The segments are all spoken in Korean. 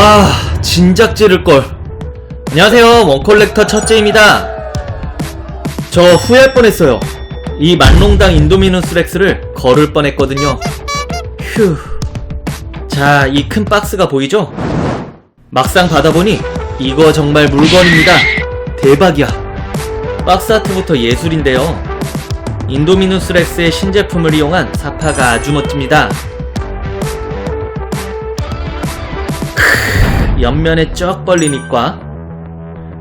와, 진작 찌를걸. 안녕하세요, 원컬렉터 첫째입니다. 저 후회할 뻔했어요. 이 만롱당 인도미누스 렉스를 걸을 뻔했거든요. 휴. 자, 이 큰 박스가 보이죠? 막상 받아보니 이거 정말 물건입니다. 대박이야. 박스 아트부터 예술인데요. 인도미누스 렉스의 신제품을 이용한 사파가 아주 멋집니다. 옆면에 쩍 벌린 입과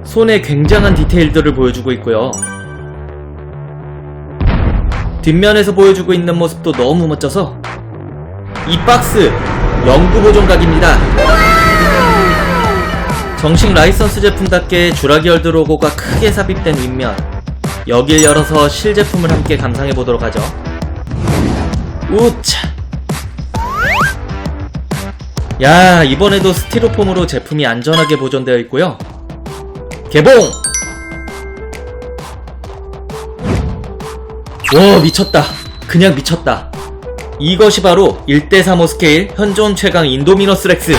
손에 굉장한 디테일들을 보여주고 있고요. 뒷면에서 보여주고 있는 모습도 너무 멋져서 이 박스 영구 보존각입니다. 정식 라이선스 제품답게 주라기 열드 로고가 크게 삽입된 윗면 여길 열어서 실제품을 함께 감상해 보도록 하죠. 우차. 야 이번에도 스티로폼으로 제품이 안전하게 보존되어 있고요. 개봉. 와 미쳤다. 그냥 미쳤다. 이것이 바로 1대35 스케일 현존 최강 인도미너스 렉스.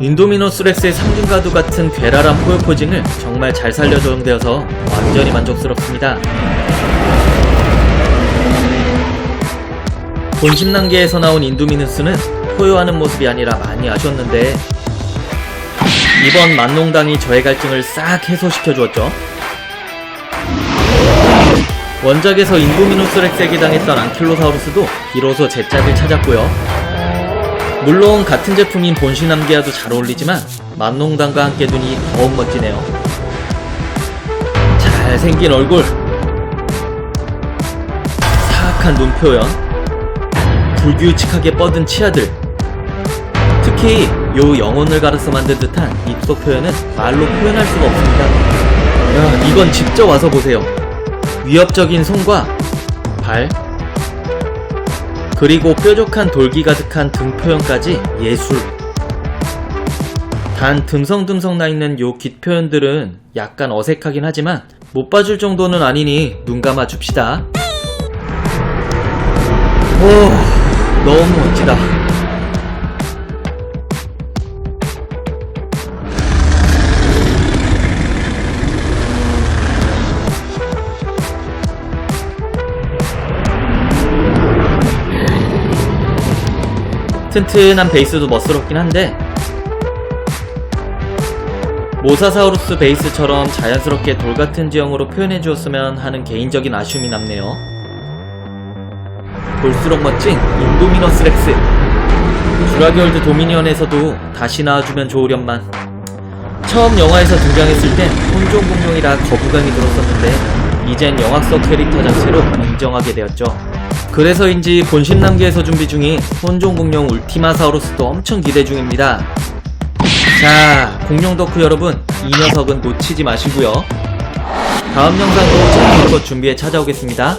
인도미너스 렉스의 상징가드 같은 괴랄한 포효 포징을 정말 잘 살려 조정되어서 완전히 만족스럽습니다. 본심 단계에서 나온 인도미누스는 포효하는 모습이 아니라 많이 아쉬웠는데 이번 만농당이 저의 갈증을 싹 해소시켜 주었죠. 원작에서 인도미누스 렉스에게 당했던 앙킬로사우루스도 비로소 제 짝을 찾았고요. 물론 같은 제품인 본신함계와도 잘 어울리지만 만농당과 함께 두니 더욱 멋지네요. 잘생긴 얼굴, 사악한 눈 표현, 불규칙하게 뻗은 치아들, 특히 요 영혼을 가려서 만든 듯한 입속 표현은 말로 표현할 수가 없습니다. 야, 이건 직접 와서 보세요. 위협적인 손과 발, 그리고 뾰족한 돌기 가득한 등 표현까지 예술. 단 듬성듬성 나 있는 요깃 표현들은 약간 어색하긴 하지만 못 봐줄 정도는 아니니 눈 감아 줍시다. 오, 너무 멋지다. 튼튼한 베이스도 멋스럽긴 한데 모사사우루스 베이스처럼 자연스럽게 돌같은 지형으로 표현해 주었으면 하는 개인적인 아쉬움이 남네요. 볼수록 멋진 인도미너스 렉스 주라기월드 도미니언에서도 다시 나와주면 좋으련만 처음 영화에서 등장했을 땐 혼종 공룡이라 거부감이 들었었는데 이젠 영화 속 캐릭터 자체로 인정하게 되었죠. 그래서인지 본심 남기에서 준비 중인 혼종 공룡 울티마 사우루스도 엄청 기대 중입니다. 자, 공룡 덕후 여러분, 이 녀석은 놓치지 마시고요. 다음 영상도 재밌는 준비해 찾아오겠습니다.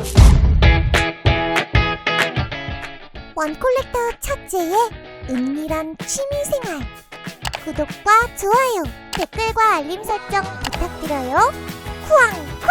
원콜렉터 첫째의 은밀한 취미생활. 구독과 좋아요 댓글과 알림 설정 부탁드려요. 쿠앙 쿠앙